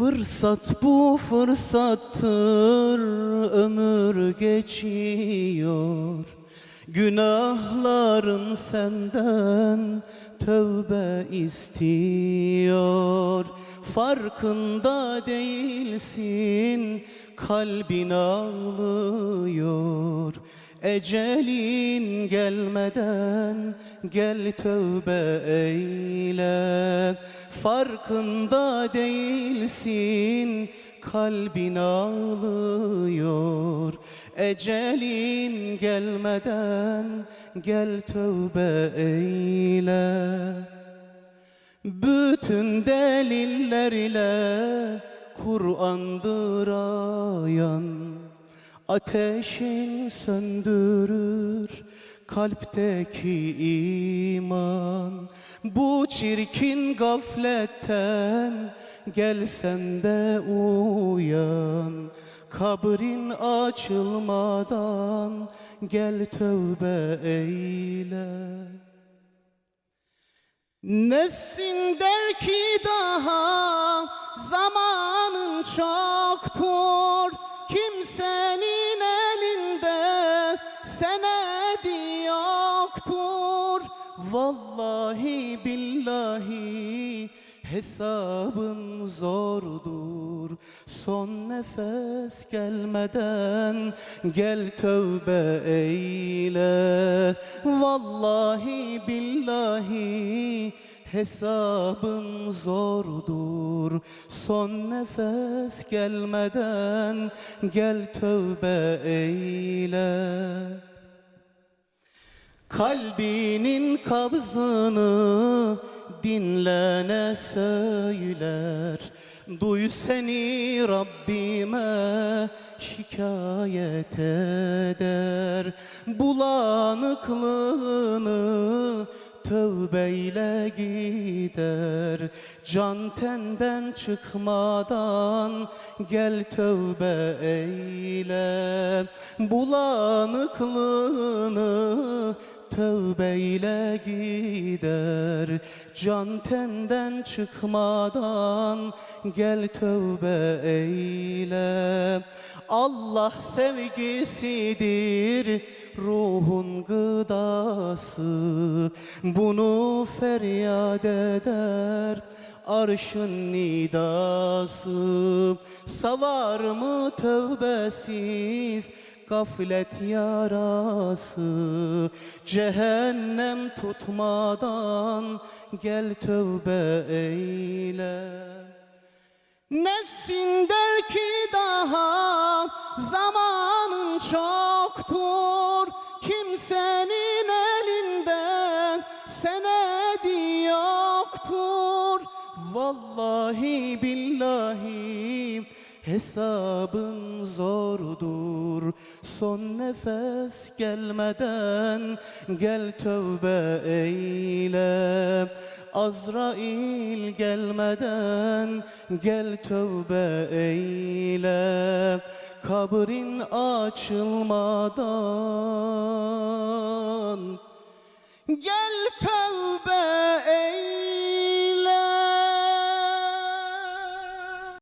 Fırsat bu fırsattır ömür geçiyor. Günahların senden tövbe istiyor. Farkında değilsin kalbin ağlıyor Ecelin gelmeden gel tövbe eyle. Farkında değilsin kalbin ağlıyor. Ecelin gelmeden gel tövbe eyle. Bütün deliller ile Kur'an'dır ayan Ateşin söndürür kalpteki iman. Bu çirkin gafletten gel de uyan. Kabrin açılmadan gel tövbe eyle. Nefsin der ki daha zamanın çoktur. Kimsenin Vallahi billahi hesabın zordur. Son nefes gelmeden gel tövbe eyle. Vallahi billahi hesabın zordur. Son nefes gelmeden gel tövbe eyle Kalbinin kabzını dinlene söyler. Duy seni Rabbime şikayet eder. Bulanıklığını tövbeyle gider. Can tenden çıkmadan gel tövbe eyle. Bulanıklığını tövbeyle gider. Can tenden çıkmadan gel tövbe eyle. Allah sevgisidir ruhun gıdası. Bunu feryat eder arşın nidası. Savar mı tövbesiz gaflet yarası Cehennem tutmadan gel tövbe eyle. Nefsin der ki daha zamanın çoktur Kimsenin elinde senedi yoktur. Vallahi billahi hesabın zordur Son nefes gelmeden gel tövbe eyle. Azrail gelmeden gel tövbe eyle. Kabrin açılmadan gel tövbe